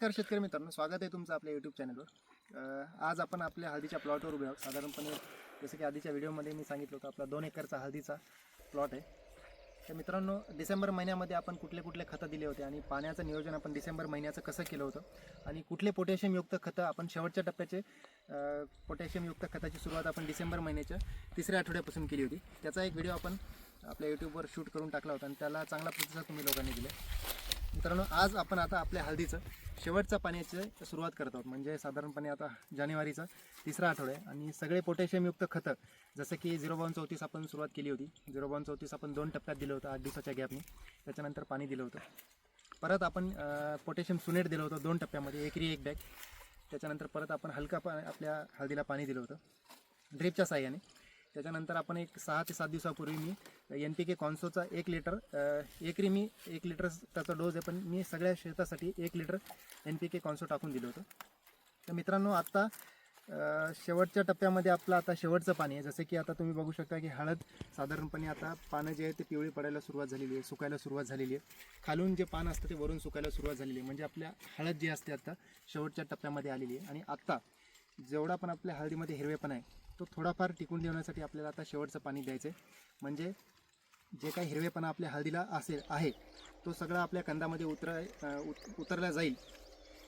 नमस्कार शेतकरी मित्रांनो स्वागत आहे तुमचं आपल्या यूट्यूब चॅनलवर आज आपण आपल्या हळदीच्या प्लॉटवर उभे आहोत. साधारणपणे जसं की आधीच्या व्हिडिओमध्ये मी सांगितलं होतं आपला दोन एकरचा हळदीचा प्लॉट आहे. तर मित्रांनो डिसेंबर महिन्यामध्ये आपण कुठले कुठले खतं दिले होते आणि पाण्याचं नियोजन आपण डिसेंबर महिन्याचं कसं केलं होतं आणि कुठले पोटॅशियमयुक्त खतं आपण शेवटच्या टप्प्याचे पोटॅशियमयुक्त खताची सुरुवात आपण डिसेंबर महिन्याच्या तिसऱ्या आठवड्यापासून केली होती. त्याचा एक व्हिडिओ आपण आपल्या यूट्यूबवर शूट करून टाकला होता आणि त्याला चांगला प्रतिसाद तुम्ही लोकांनी दिला. मित्रांनो आज आपण आता आपल्या हळदीचं शेवटचा पाण्याची सुरुवात करत आहोत. म्हणजे साधारणपणे आता जानेवारीचा तिसरा आठवडा आहे आणि सगळे पोटॅशियमयुक्त खतं जसं की झिरो बावन चौतीस आपण सुरुवात केली होती. झिरो बावन चौतीस आपण दोन टप्प्यात दिलं होतं आठ दिवसाच्या गॅपने. त्याच्यानंतर पाणी दिलं होतं. परत आपण पोटॅशियम सुनेट दिलं होतं दोन टप्प्यामध्ये एकरी एक बॅग त्याच्यानंतर परत आपण हलका पा आपल्या हळदीला पाणी दिलं होतं. ड्रिपच्या साह्याने. त्याच्यानंतर आपण एक सहा ते सात दिवसापूर्वी मी एन पी के कॉन्सोचा एक लिटर एकरी मी एक लिटर त्याचा डोस आहे पण मी सगळ्या शेतासाठी एक लिटर एन पी के कॉन्सो टाकून दिलं होतं. तर मित्रांनो आत्ता शेवटच्या टप्प्यामध्ये आपलं आता शेवटचं पाणी आहे. जसं की आता तुम्ही बघू शकता की हळद साधारणपणे आता पानं जे आहे ते पिवळी पडायला सुरुवात झालेली आहे सुकायला सुरुवात झालेली आहे. खालून जे पान असतं ते वरून सुकायला सुरुवात झालेली आहे. म्हणजे आपल्या हळद जी असते आता शेवटच्या टप्प्यामध्ये आलेली आहे. आणि आत्ता जेवढा पण आपल्या हळदीमध्ये हिरवेपण आहे तो थोडाफार टिकून ठेवण्यासाठी आपल्याला आता शेवटचं पाणी द्यायचं आहे म्हणजे जे काही हिरवेपणा आपल्या हळदीला असेल आहे तो सगळा आपल्या कंदामध्ये उतरा उत उतरला जाईल.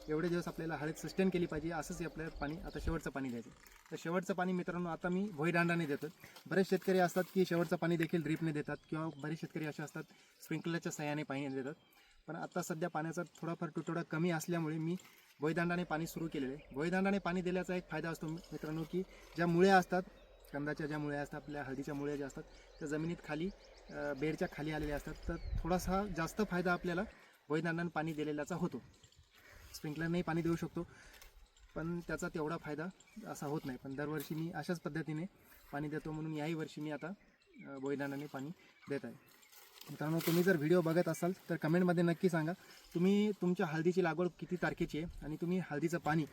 एवढे दिवस आपल्याला हळद सस्टेन केली पाहिजे असंच आपल्याला पाणी आता शेवटचं पाणी द्यायचं तर शेवटचं पाणी मित्रांनो आता मी भोईदांडाने देतो. बरेच शेतकरी असतात की शेवटचं पाणी देखील ड्रीपने देतात किंवा बरेच शेतकरी असे असतात स्प्रिंकलरच्या सहाय्याने पाणी देतात. पण आता सध्या पाण्याचा थोडाफार तुटवडा कमी असल्यामुळे मी भोईदांडाने पाणी सुरू केलेलं आहे. भोईदांडाने पाणी दिल्याचा एक फायदा असतो मित्रांनो की ज्या मुळ्या असतात कंदाच्या ज्या मुळ्या असतात आपल्या हळदीच्या मुळ्या ज्या असतात त्या जमिनीत खाली बेडच्या खाली आलेल्या असतात. तर थोडासा जास्त फायदा आपल्याला भोईदांडाने पाणी दिलेल्याचा होतो. स्प्रिंकलरनेही पाणी देऊ शकतो पण त्याचा तेवढा फायदा असा होत नाही. पण दरवर्षी मी अशाच पद्धतीने पाणी देतो म्हणून याही वर्षी मी आता अ, भोईदांडाने पाणी देत आहे. मित्रांनो तुम्ही जर व्हिडिओ बघत असाल तर कमेंटमध्ये नक्की सांगा. तुम्ही तुमच्या हळदीची लागवड किती तारखेची आहे आणि तुम्ही हळदीचं पाणी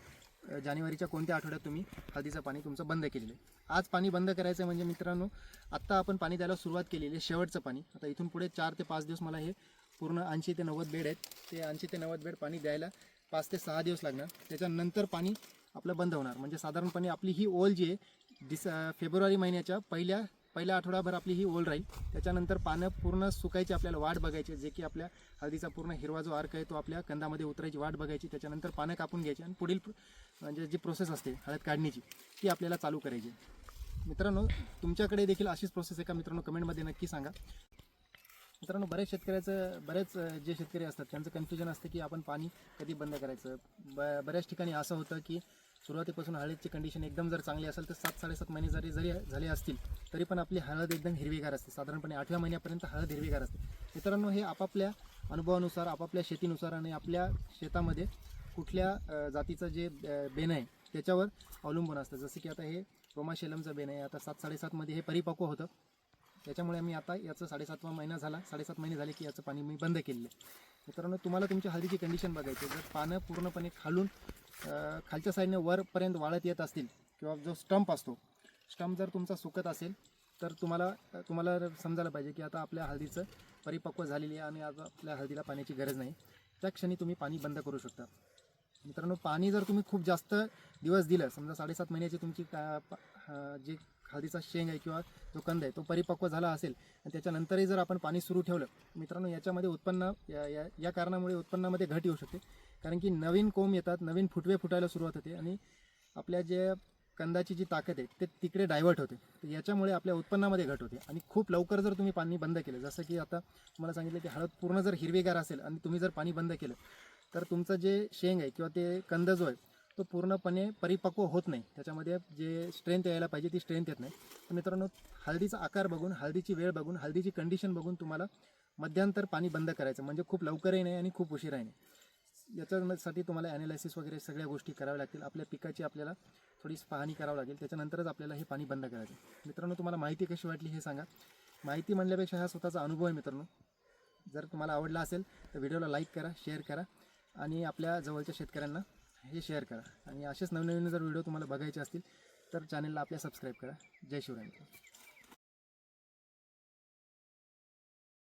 जानेवारीच्या कोणत्या आठवड्यात तुम्ही हळदीचं पाणी तुमचं बंद केलेलं आहे? आज पाणी बंद करायचं आहे म्हणजे मित्रांनो आत्ता आपण पाणी द्यायला सुरुवात केलेली आहे शेवटचं पाणी. आता इथून पुढे चार ते पाच दिवस मला हे पूर्ण ऐंशी ते नव्वद बेड आहेत. ते ऐंशी ते नव्वद बेड पाणी द्यायला पाच ते सहा दिवस लागणार. त्याच्यानंतर पाणी आपलं बंद होणार. म्हणजे साधारणपणे आपली ही ओल जी आहे डिस फेब्रुवारी महिन्याच्या पहिल्या पहिल्या आठवडाभर आपली ही ओल राहील. त्याच्यानंतर पानं पूर्ण सुकायची आपल्याला वाट बघायची जे की आपल्या हळदीचा पूर्ण हिरवा जो अर्क आहे तो आपल्या कंदामध्ये उतरायची वाट बघायची. त्याच्यानंतर पानं कापून घ्यायची आणि पुढील म्हणजे जी प्रोसेस असते हळद काढण्याची ती आपल्याला चालू करायची मित्रांनो तुमच्याकडे देखील अशीच प्रोसेस आहे का? मित्रांनो कमेंटमध्ये नक्की सांगा. मित्रांनो बऱ्याच शेतकऱ्याचं बरेच जे शेतकरी असतात त्यांचं कन्फ्युजन असतं की आपण पाणी कधी बंद करायचं? ब बऱ्याच ठिकाणी असं होतं की सुरुवातीपासून हळदची कंडिशन एकदम जर चांगली असेल तर सात साडेसात महिने जरी जरी झाले असतील तरी पण आपली हळद एकदम हिरवीगार असते. साधारणपणे आठव्या महिन्यापर्यंत हळद हिरवीगार असते. मित्रांनो हे आपापल्या अनुभवानुसार आपापल्या शेतीनुसार आणि आपल्या शेतामध्ये कुठल्या जातीचं जे बेन आहे त्याच्यावर अवलंबून असतं. जसं की आता हे रोमाशेलमचं बेन आहे. आता सात साडेसातमध्ये हे परिपक्व होतं. त्याच्यामुळे मी आता याचं साडेसातवा महिना झाला. साडेसात महिने झाले की याचं पाणी मी बंद केलेलं आहे. मित्रांनो तुम्हाला तुमच्या हळदीची कंडिशन बघायची जर पानं पूर्णपणे खालून खालच्या साईडने वरपर्यंत वाळत येत असतील किंवा जो स्टंप असतो स्टंप जर तुमचा सुकत असेल तर तुम्हाला तुम्हाला समजायला पाहिजे की आता आपल्या हळदीचं परिपक्व झालेली आहे आणि आता आपल्या हळदीला पाण्याची गरज नाही. त्या क्षणी तुम्ही पाणी बंद करू शकता. मित्रांनो पाणी जर तुम्ही खूप जास्त दिवस दिलं समजा साडेसात महिन्याची तुमची का- जे हळदीचा शेंग आहे किंवा जो कंद आहे तो परिपक्व झाला असेल आणि त्याच्यानंतरही जर आपण पाणी सुरू ठेवलं मित्रांनो याच्यामध्ये उत्पन्न या या या कारणामुळे उत्पन्नामध्ये घट येऊ शकते. कारण की नवीन कोंब येतात नवीन फुटवे फुटायला सुरुवात होते आणि आपल्या जे कंदाची जी ताकद आहे ते तिकडे डायव्हर्ट होते. तर याच्यामुळे आपल्या उत्पन्नामध्ये घट होते. आणि खूप लवकर जर तुम्ही पाणी बंद केलं जसं की आता तुम्हाला सांगितलं की हळद पूर्ण जर हिरवेगार असेल आणि तुम्ही जर पाणी बंद केलं तर तुमचं जे शेंग आहे किंवा ते कंद जो आहे तो पूर्णपणे परिपक्व होत नाही. त्याच्यामध्ये जे स्ट्रेंथ यायला पाहिजे ती स्ट्रेंथ येत नाही. तर मित्रांनो हळदीचा आकार बघून हळदीची वेळ बघून हळदीची कंडिशन बघून तुम्हाला मध्यांतर पाणी बंद करायचं म्हणजे खूप लवकरही नाही आणि खूप उशीराही नाही. याच्यासाठी तुम्हाला ॲनालायसिस वगैरे सगळ्या गोष्टी कराव्या लागतील. आपल्या पिकाची आपल्याला थोडी पाहणी करावं लागेल. त्याच्यानंतरच आपल्याला हे पाणी बंद करायचं मित्रांनो तुम्हाला माहिती कशी वाटली हे सांगा. माहिती म्हणल्यापेक्षा हा स्वतःचा अनुभव आहे मित्रांनो. जर तुम्हाला आवडला असेल तर व्हिडिओला लाईक करा शेअर करा आणि आपल्या जवळच्या शेतकऱ्यांना हे शेअर करा. आणि असेच नवनवीन जर व्हिडिओ तुम्हाला बघायचे असतील तर चॅनलला आपल्या सबस्क्राईब करा. जय शिवराय मित्रांनो.